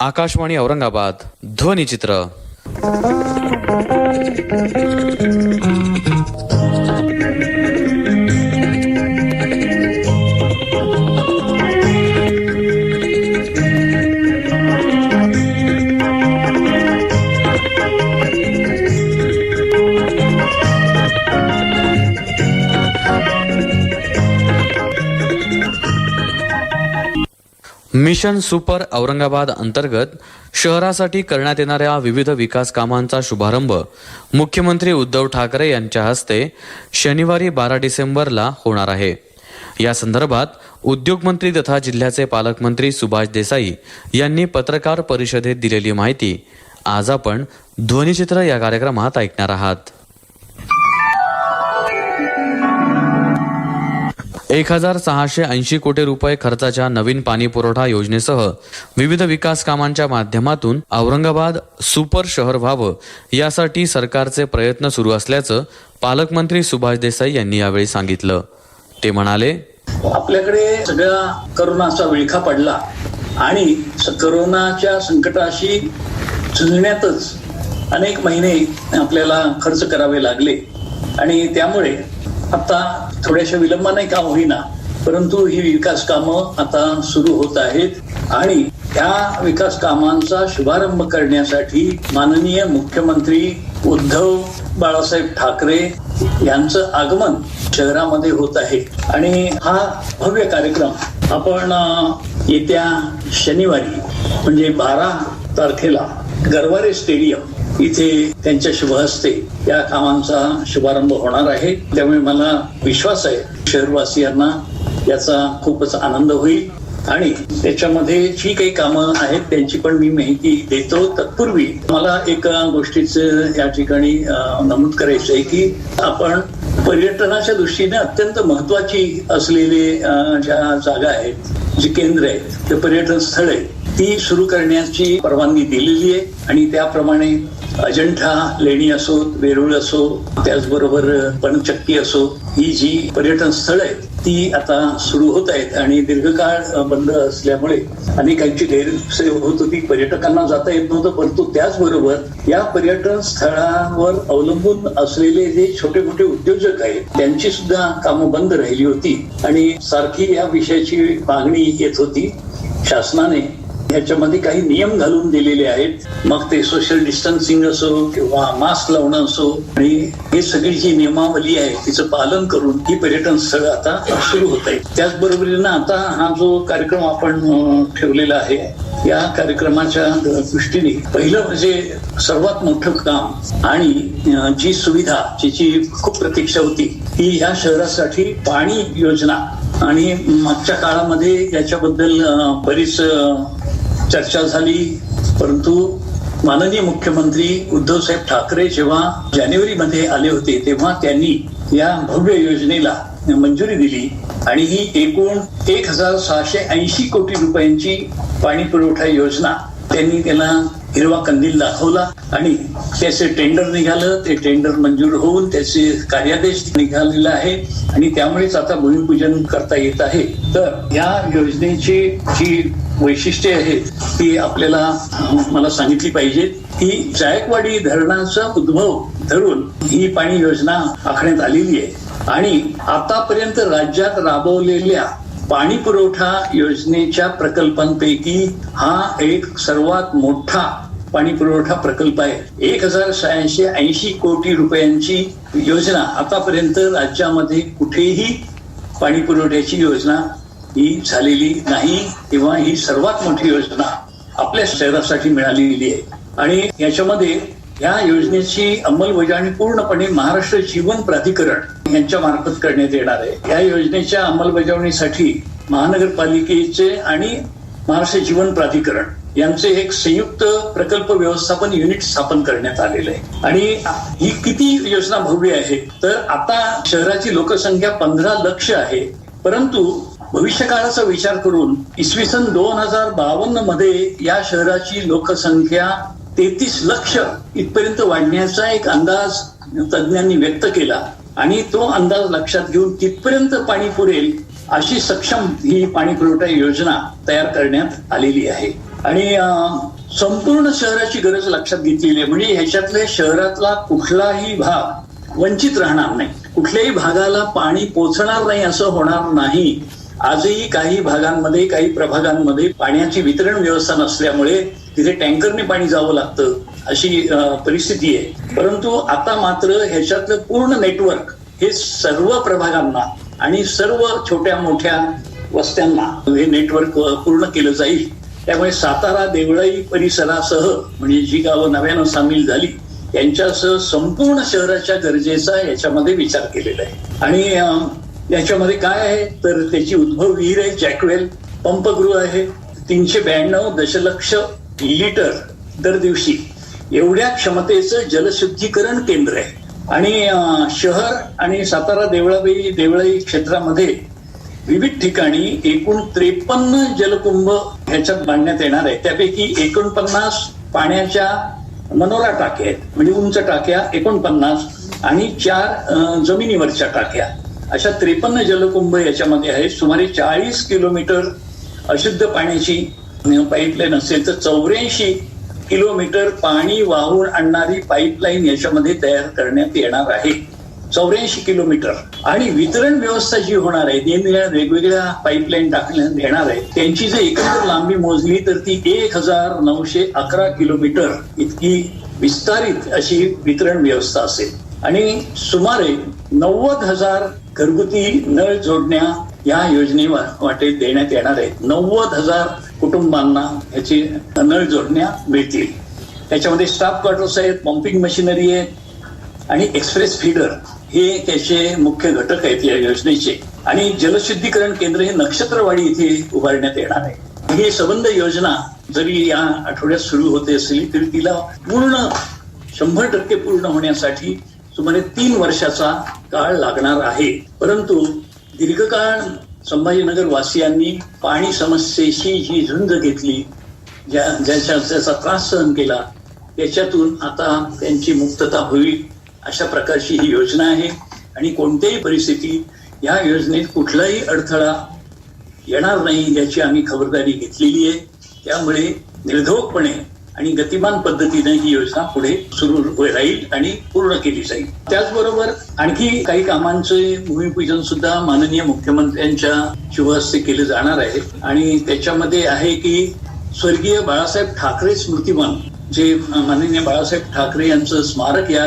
आकाशवाणी औरंगाबाद ध्वनिचित्र mission super Aurangabad अंतर्गत शहरासाठी करण्यात येणाऱ्या विविध विकास कामांचा शुभारंभ मुख्यमंत्री उद्धव ठाकरे यांच्या हस्ते शनिवारी बारा डिसेंबरला होणार आहे. या संदर्भात उद्योगमंत्री तथा जिल्ह्याचे पालकमंत्री सुभाष देसाई यांनी पत्रकार परिषदेत दिलेली माहिती आज आपण ध्वनिचित्र या कार्यक्रमात ऐकणार आहात. एक हजार सहाशे ऐंशी कोटी रुपये खर्चाच्या नवीन पाणी पुरवठा योजनेसह विविध विकास कामांच्या माध्यमातून औरंगाबाद सुपर शहर व्हावं यासाठी सरकारचे प्रयत्न सुरू असल्याचं पालकमंत्री सुभाष देसाई यांनी यावेळी सांगितलं. ते म्हणाले आपल्याकडे सगळा करोनाचा विळखा पडला आणि करोनाच्या संकटाशी झुंजण्यातच अनेक महिने आपल्याला खर्च करावे लागले आणि त्यामुळे आता थोड्याशा विलंबाने काम होईना परंतु ही विकास कामं आता सुरू होत आहेत आणि त्या विकास कामांचा शुभारंभ करण्यासाठी माननीय मुख्यमंत्री उद्धव बाळासाहेब ठाकरे यांचं आगमन शहरामध्ये होत आहे. आणि हा भव्य कार्यक्रम आपण येत्या शनिवारी म्हणजे बारा तारखेला गरवारे स्टेडियम इथे त्यांच्या शुभ हस्ते या कामांचा शुभारंभ होणार आहे. त्यामुळे मला विश्वास आहे शहरवासियांना याचा खूपच आनंद होईल. आणि त्याच्यामध्ये जी काही कामं आहेत त्यांची पण मी माहिती देतो. तत्पूर्वी मला एका गोष्टीचं या ठिकाणी नमूद करायचं आहे की आपण पर्यटनाच्या दृष्टीने अत्यंत महत्वाची असलेली ज्या जागा आहेत जी केंद्र आहेत ते पर्यटन स्थळ आहेत ती सुरू करण्याची परवानगी दिलेली आहे. आणि त्याप्रमाणे अजंठा लेणी असो वेरूळ असो त्याचबरोबर पणचक्की असो ही जी पर्यटन स्थळ आहेत ती आता सुरू होत आहेत आणि दीर्घकाळ बंद असल्यामुळे अनेकांची गैरसोय होत होती. पर्यटकांना जाता येत नव्हतं परंतु त्याचबरोबर या पर्यटन स्थळावर अवलंबून असलेले जे छोटे मोठे उद्योजक आहेत त्यांची सुद्धा कामं बंद राहिली होती आणि सारखी या विषयाची मागणी येत होती. शासनाने ह्याच्यामध्ये काही नियम घालून दिलेले आहेत. मग ते सोशल डिस्टन्सिंग असो किंवा मास्क लावणं असो. आणि हे सगळी जी नियमावली आहे तिचं पालन करून ही पर्यटन स्थळ आता सुरू होत आहे त्याचबरोबरीनं आता हा जो कार्यक्रम आपण ठेवलेला आहे या कार्यक्रमाच्या दृष्टीने पहिलं म्हणजे सर्वात मोठं काम आणि जी सुविधा जिची खूप प्रतीक्षा होती ती ह्या शहरासाठी पाणी योजना आणि मागच्या काळामध्ये याच्याबद्दल बरीच चर्चा झाली परंतु माननीय मुख्यमंत्री उद्धव साहेब ठाकरे जेव्हा जानेवारीमध्ये आले होते तेव्हा त्यांनी या भव्य योजनेला मंजुरी दिली आणि ही एकूण एक हजार सहाशे ऐंशी कोटी रुपयांची पाणी पुरवठा योजना त्यांनी त्याला हिरवा कंदील दाखवला आणि त्याचे टेंडर निघालं. ते टेंडर मंजूर होऊन त्याचे कार्यादेश निघालेला आहे आणि त्यामुळेच आता भूमिपूजन करता येत आहे. तर या योजनेची जी वैशिष्ट्ये आहेत ती आपल्याला मला सांगितली पाहिजे की जायकवाडी धरणाचा उद्भव धरून ही पाणी योजना आखण्यात आलेली आहे. आणि आतापर्यंत राज्यात राबवलेल्या पाणी पुरवठा योजनेच्या प्रकल्पांपैकी हा एक सर्वात मोठा पाणी पुरवठा प्रकल्प आहे. एक हजार सहाशे ऐंशी कोटी रुपयांची योजना आतापर्यंत राज्यामध्ये कुठेही पाणी पुरवठ्याची योजना ही झालेली नाही किंवा ही सर्वात मोठी योजना आपल्या शहरासाठी मिळालेली आहे. आणि याच्यामध्ये या योजनेची अंमलबजावणी पूर्णपणे महाराष्ट्र जीवन प्राधिकरण यांच्या मार्फत करण्यात येणार आहे. या योजनेच्या अंमलबजावणीसाठी महानगरपालिकेचे आणि महाराष्ट्र जीवन प्राधिकरण यांचे एक संयुक्त प्रकल्प व्यवस्थापन युनिट स्थापन करण्यात आलेलं आहे. आणि ही किती योजना भव्य आहे तर आता शहराची लोकसंख्या पंधरा लक्ष आहे परंतु भविष्यकाळाचा विचार करून इसवी सन दोन हजार बावन्नमध्ये या शहराची लोकसंख्या तेहतीस लक्ष इथपर्यंत वाढण्याचा एक अंदाज तज्ज्ञांनी व्यक्त केला. आणि तो अंदाज लक्षात घेऊन तिथपर्यंत पाणी पुरेल अशी सक्षम ही पाणी पुरवठा योजना तयार करण्यात आलेली आहे. आणि संपूर्ण शहराची गरज लक्षात घेतलेली आहे. म्हणजे ह्याच्यातल्या शहरातला कुठलाही भाग वंचित राहणार नाही. कुठल्याही भागाला पाणी पोचणार नाही असं होणार नाही. आजही काही भागांमध्ये काही प्रभागांमध्ये पाण्याची वितरण व्यवस्था नसल्यामुळे तिथे टँकरने पाणी जावं लागतं अशी परिस्थिती आहे. परंतु आता मात्र ह्याच्यातलं पूर्ण नेटवर्क हे सर्व प्रभागांना आणि सर्व छोट्या मोठ्या वस्त्यांना हे नेटवर्क पूर्ण केलं जाईल. त्यामुळे सातारा देवळाई परिसरासह म्हणजे जी गावं नव्यानं सामील झाली यांच्यासह संपूर्ण शहराच्या गरजेचा याच्यामध्ये विचार केलेला आहे. आणि याच्यामध्ये काय आहे? तर त्याची उद्भव विहीर आहे जॅकवेल पंपगृह आहे. तीनशे ब्याण्णव दशलक्ष लिटर दर दिवशी. एवढ्या क्षमतेचं जलशुद्धीकरण केंद्र आहे. आणि शहर आणि सातारा देवळाबाई देवळाई क्षेत्रामध्ये विविध ठिकाणी एकूण त्रेपन्न जलकुंभ ह्याच्यात बांधण्यात येणार आहे. त्यापैकी एकोणपन्नास पाण्याच्या मनोरा टाक्या आहेत. म्हणजे उंच टाक्या एकोणपन्नास आणि चार जमिनीवरच्या टाक्या. अशा त्रेपन्न जलकुंभ याच्यामध्ये आहेत. सुमारे चाळीस किलोमीटर अशुद्ध पाण्याची पाईपलाईन असेल तर चौऱ्याऐंशी किलोमीटर पाणी वाहून आणणारी पाईपलाईन याच्यामध्ये तयार करण्यात येणार आहे. चौऱ्याऐंशी किलोमीटर. आणि वितरण व्यवस्था जी होणार आहे निरनिराळ्या वेगवेगळ्या पाईपलाईन टाकण्यात येणार आहे त्यांची जर एकंदर लांबी मोजली तर ती एक हजार नऊशे अकरा किलोमीटर इतकी विस्तारित अशी वितरण व्यवस्था असेल. आणि सुमारे नव्वद हजार घरगुती नळ जोडण्या या योजने वाटे देण्यात येणार आहेत. नव्वद हजार कुटुंबांना याची नळ जोडण्या मिळतील. त्याच्यामध्ये स्टाफ क्वार्टर्स आहेत पंपिंग मशिनरी आहेत आणि एक्सप्रेस फीडर हे त्याचे मुख्य घटक आहेत या योजनेचे. आणि जलशुद्धीकरण केंद्र हे नक्षत्रवाडी इथे उभारण्यात येणार आहे. ही संबंध योजना जरी या आठवड्यात सुरू होते असली तरी तिला पूर्ण शंभर टक्के पूर्ण होण्यासाठी सुमारे तीन वर्षाचा काळ लागणार आहे. परंतु दीर्घकाळ संभाजीनगर वासियांनी पाणी समस्येशी जी झुंज घेतली. ज्या ज्याच्या ज्याचा त्रास सहन केला त्याच्यातून आता त्यांची मुक्तता होईल अशा प्रकारची ही योजना आहे. आणि कोणत्याही परिस्थितीत या योजनेत कुठलाही अडथळा येणार नाही याची आम्ही खबरदारी घेतलेली आहे. त्यामुळे निर्धोकपणे आणि गतिमान पद्धतीने ही योजना पुढे सुरू राहील आणि पूर्ण केली जाईल. त्याचबरोबर आणखी काही कामांचे भूमिपूजन सुद्धा माननीय मुख्यमंत्र्यांच्या शिवास्ते केले जाणार आहे. आणि त्याच्यामध्ये आहे की स्वर्गीय बाळासाहेब ठाकरे स्मृतिवन जे माननीय बाळासाहेब ठाकरे यांचं स्मारक या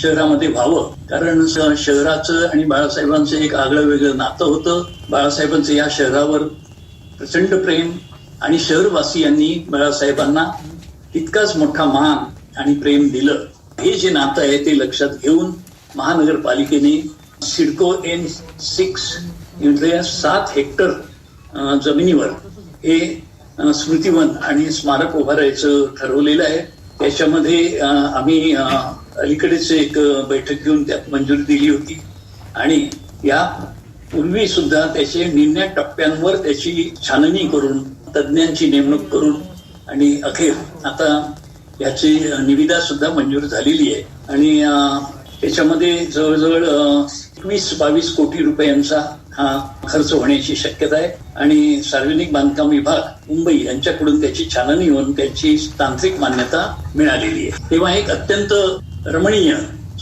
शहरामध्ये व्हावं. कारण शहराचं आणि बाळासाहेबांचं एक आगळं वेगळं नातं होतं. बाळासाहेबांचं या शहरावर प्रचंड प्रेम आणि शहरवासियांनी बाळासाहेबांना तितकाच मोठा मान आणि प्रेम दिलं. हे जे नातं आहे ते लक्षात घेऊन महानगरपालिकेने सिडको एन सिक्स इथल्या सात हेक्टर जमिनीवर हे स्मृतिवन आणि स्मारक उभारायचं ठरवलेलं आहे. त्याच्यामध्ये आम्ही अलीकडेच एक बैठक घेऊन त्यात मंजुरी दिली होती. आणि या पूर्वी सुद्धा त्याचे निम्न्या टप्प्यांवर त्याची छाननी करून तज्ज्ञांची नेमणूक करून आणि अखेर आता याची निविदा सुद्धा मंजूर झालेली आहे. आणि त्याच्यामध्ये जवळजवळ वीस बावीस कोटी रुपयांचा हा खर्च होण्याची शक्यता आहे. आणि सार्वजनिक बांधकाम विभाग मुंबई यांच्याकडून त्याची छाननी होऊन त्याची तांत्रिक मान्यता मिळालेली आहे. तेव्हा एक अत्यंत रमणीय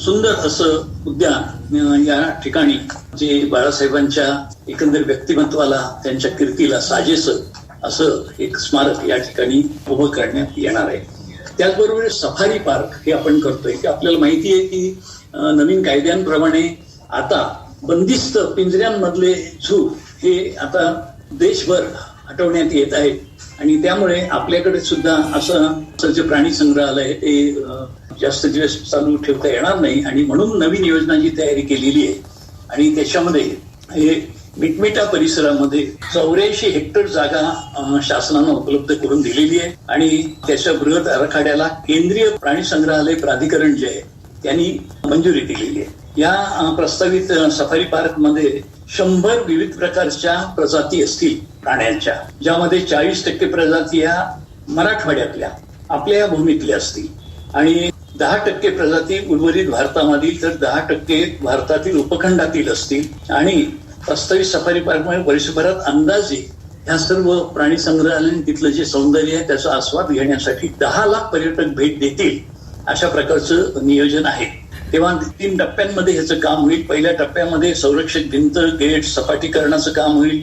सुंदर असं उद्यान या ठिकाणी जे बाळासाहेबांच्या एकंदर व्यक्तिमत्वाला त्यांच्या कीर्तीला साजेसं असं एक स्मारक या ठिकाणी उभं करण्यात येणार आहे. त्याचबरोबर सफारी पार्क हे आपण करतोय की आपल्याला माहिती आहे की नवीन कायद्यांप्रमाणे आता बंदिस्त पिंजऱ्यांमधले झू हे आता देशभर हटवण्यात येत आहे. आणि त्यामुळे आपल्याकडे सुद्धा असं जे प्राणी संग्रहालय ते जास्त दिवस चालू ठेवता येणार नाही. आणि म्हणून नवीन योजनाची तयारी केलेली आहे. आणि त्याच्यामध्ये हे मिटमिटा परिसरामध्ये चौऱ्याऐंशी हेक्टर जागा शासनानं उपलब्ध करून दिलेली आहे. आणि त्याच्या बृहत आराखड्याला केंद्रीय प्राणी संग्रहालय प्राधिकरण जे आहे त्यांनी मंजुरी दिलेली आहे. या प्रस्तावित सफारी पार्कमध्ये शंभर विविध प्रकारच्या प्रजाती असतील प्राण्यांच्या ज्यामध्ये चाळीस टक्के प्रजाती या मराठवाड्यातल्या आपल्या या भूमीतल्या असतील. आणि दहा टक्के प्रजाती उर्वरित भारतामधील तर दहा टक्के भारतातील उपखंडातील असतील. आणि प्रस्तावित सफारी पार्कमुळे वर्षभरात अंदाजे ह्या सर्व प्राणी संग्रहालय तिथलं जे सौंदर्य आहे त्याचा आस्वाद घेण्यासाठी दहा लाख पर्यटक भेट देतील अशा प्रकारचं नियोजन आहे. तेव्हा तीन टप्प्यांमध्ये ह्याचं काम होईल. पहिल्या टप्प्यामध्ये संरक्षक भिंत गेट सपाटीकरणाचं काम होईल.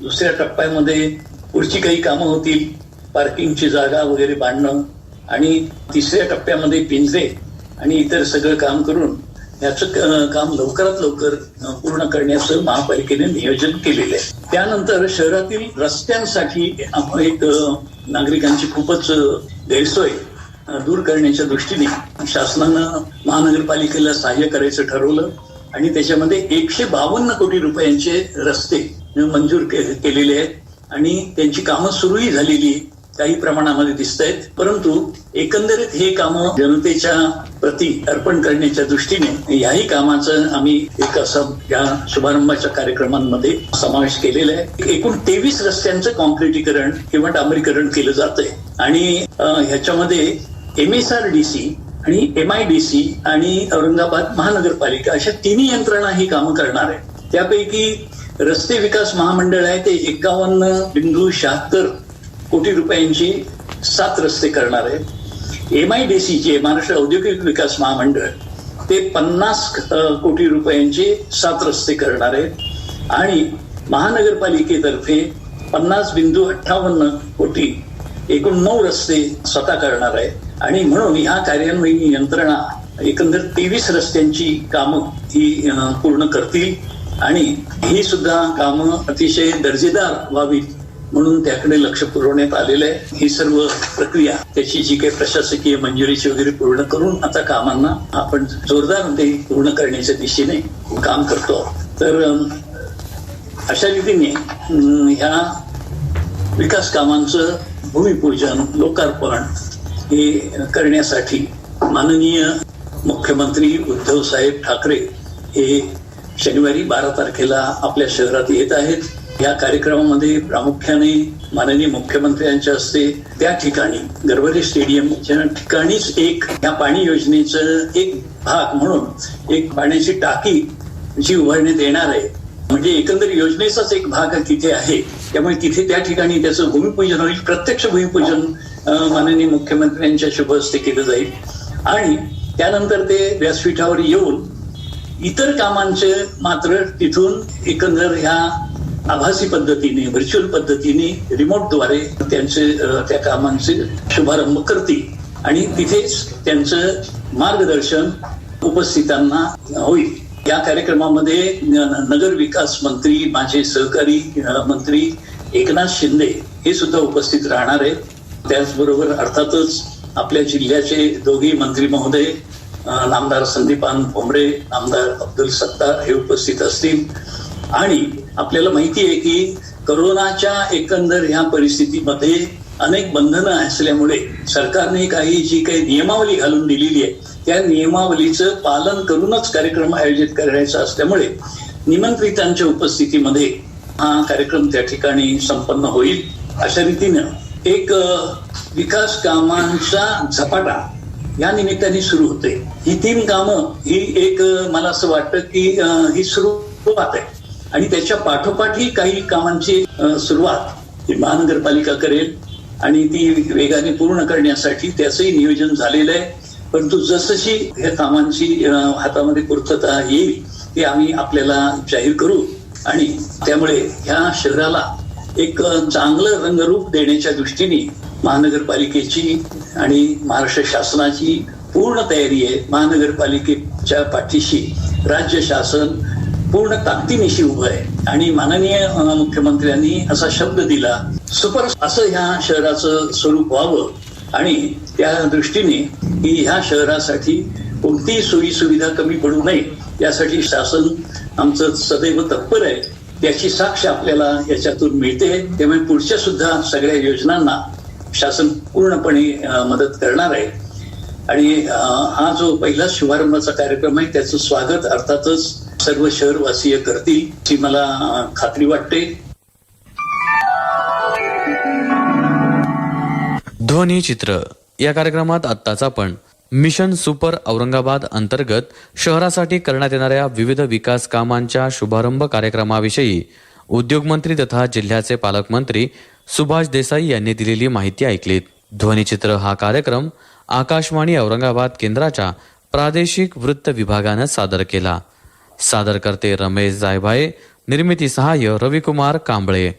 दुसऱ्या टप्प्यामध्ये पुढची काही कामं होतील पार्किंगची जागा वगैरे बांधणं. आणि तिसऱ्या टप्प्यामध्ये पिंजरे आणि इतर सगळं काम करून याचं काम लवकरात लवकर पूर्ण करण्याचं महापालिकेने नियोजन केलेलं आहे त्यानंतर शहरातील रस्त्यांसाठी एक नागरिकांची खूपच गैरसोय दूर करण्याच्या दृष्टीने शासनानं महानगरपालिकेला सहाय्य करायचं ठरवलं आणि त्याच्यामध्ये एकशे बावन्न कोटी रुपयांचे रस्ते मंजूर केलेले आहेत आणि त्यांची कामं सुरूही झालेली आहे. काही प्रमाणामध्ये दिसत आहेत परंतु एकंदरीत हे कामं जनतेच्या प्रती अर्पण करण्याच्या दृष्टीने याही कामाचं आम्ही एक असं या शुभारंभाच्या कार्यक्रमांमध्ये समावेश केलेला आहे. एकूण तेवीस रस्त्यांचं कॉन्क्रिटीकरण किंवा डांबरीकरण केलं जातंय. आणि ह्याच्यामध्ये M S R D C आणि एम आय डी सी आणि औरंगाबाद महानगरपालिका अशा तिन्ही यंत्रणा ही कामं करणार आहे त्यापैकी रस्ते विकास महामंडळ आहे ते एकावन्न बिंदू शहात्तर कोटी रुपयांची सात रस्ते करणार आहे एम आय डी सी जे महाराष्ट्र औद्योगिक विकास महामंडळ ते पन्नास कोटी रुपयांचे सात रस्ते करणार आहेत. आणि महानगरपालिकेतर्फे पन्नास बिंदू अठ्ठावन्न कोटी एकूण नऊ रस्ते स्वतः करणार आहे आणि म्हणून ह्या कार्यान्वयीन यंत्रणा एकंदर तेवीस रस्त्यांची कामं ही पूर्ण करतील. आणि ही सुद्धा कामं अतिशय दर्जेदार व्हावीत म्हणून त्याकडे लक्ष पुरवण्यात आलेलं आहे. ही सर्व प्रक्रिया त्याची जी काही प्रशासकीय मंजुरीची वगैरे पूर्ण करून आता कामांना आपण जोरदार ते पूर्ण करण्याच्या दिशेने काम करतो तर अशा रीतीने ह्या विकास कामांचं भूमिपूजन लोकार्पण हे करण्यासाठी माननीय मुख्यमंत्री उद्धव साहेब ठाकरे हे शनिवारी बारा तारखेला आपल्या शहरात येत आहेत. या कार्यक्रमामध्ये प्रामुख्याने माननीय मुख्यमंत्र्यांच्या हस्ते त्या ठिकाणी गरवरे स्टेडियमच्या ठिकाणीच एक या पाणी योजनेचं एक भाग म्हणून एक पाण्याची टाकी जी उभारण्यात येणार आहे. म्हणजे एकंदर योजनेचाच एक भाग तिथे आहे. त्यामुळे तिथे त्या ठिकाणी त्याचं भूमिपूजन होईल. प्रत्यक्ष भूमिपूजन माननीय मुख्यमंत्र्यांच्या शुभ हस्ते केलं जाईल. आणि त्यानंतर ते व्यासपीठावर येऊन इतर कामांचे मात्र तिथून एकंदर ह्या आभासी पद्धतीने व्हर्च्युअल पद्धतीने रिमोटद्वारे त्यांचे त्या कामांचे शुभारंभ करतील. आणि तिथेच त्यांचं मार्गदर्शन उपस्थितांना होईल. या कार्यक्रमामध्ये नगर विकास मंत्री माझे सहकारी मंत्री एकनाथ शिंदे हे सुद्धा उपस्थित राहणार आहेत. त्याचबरोबर अर्थातच आपल्या जिल्ह्याचे दोघी मंत्री महोदय नामदार संदीपान भोंबरे नामदार अब्दुल सत्तार हे उपस्थित असतील. आणि आपल्याला माहिती आहे की करोनाच्या एकंदर ह्या परिस्थितीमध्ये अनेक बंधनं असल्यामुळे सरकारने काही जी काही नियमावली घालून दिलेली आहे त्या नियमावलीचं पालन करूनच कार्यक्रम आयोजित करायचा असल्यामुळे निमंत्रितांच्या उपस्थितीमध्ये हा कार्यक्रम त्या ठिकाणी संपन्न होईल. अशा रीतीनं एक विकास कामांचा झपाटा या निमित्ताने सुरू होते ही तीन कामं ही एक मला असं वाटतं की ही सुरुवात आहे. आणि त्याच्या पाठोपाठही काही कामांची सुरुवात महानगरपालिका करेल आणि ती वेगाने पूर्ण करण्यासाठी त्याचंही नियोजन झालेलं आहे. परंतु जसशी या कामांची हातामध्ये पूर्तता येईल ते आम्ही आपल्याला जाहीर करू. आणि त्यामुळे ह्या शहराला एक चांगलं रंगरूप देण्याच्या दृष्टीने महानगरपालिकेची आणि महाराष्ट्र शासनाची पूर्ण तयारी आहे. महानगरपालिकेच्या पाठीशी राज्य शासन पूर्ण ताकदीनिशी उभं आहे. आणि माननीय मुख्यमंत्र्यांनी असा शब्द दिला सुपर असं ह्या शहराचं स्वरूप व्हावं. आणि त्या दृष्टीने की ह्या शहरासाठी कोणतीही सोयी सुविधा कमी पडू नये यासाठी शासन आमचं सदैव तत्पर आहे. त्याची साक्ष आपल्याला याच्यातून मिळते. त्यामुळे पुढच्या सुद्धा सगळ्या योजनांना शासन पूर्णपणे मदत करणार आहे. आणि हा जो पहिला शुभारंभाचा कार्यक्रम आहे त्याचं स्वागत अर्थातच सर्व शहरवासीय करतील अशी मला खात्री वाटते. ध्वनी चित्र. या कार्यक्रमात आत्ताच आपण मिशन सुपर औरंगाबाद अंतर्गत शहरासाठी करण्यात येणाऱ्या विविध विकास कामांच्या शुभारंभ कार्यक्रमाविषयी उद्योगमंत्री तथा जिल्ह्याचे पालकमंत्री सुभाष देसाई यांनी दिलेली माहिती ऐकलीत. ध्वनिचित्र हा कार्यक्रम आकाशवाणी औरंगाबाद केंद्राच्या प्रादेशिक वृत्त विभागानं सादर केला. सादर करते रमेश जायभाये. निर्मिती सहाय्य रविकुमार कांबळे.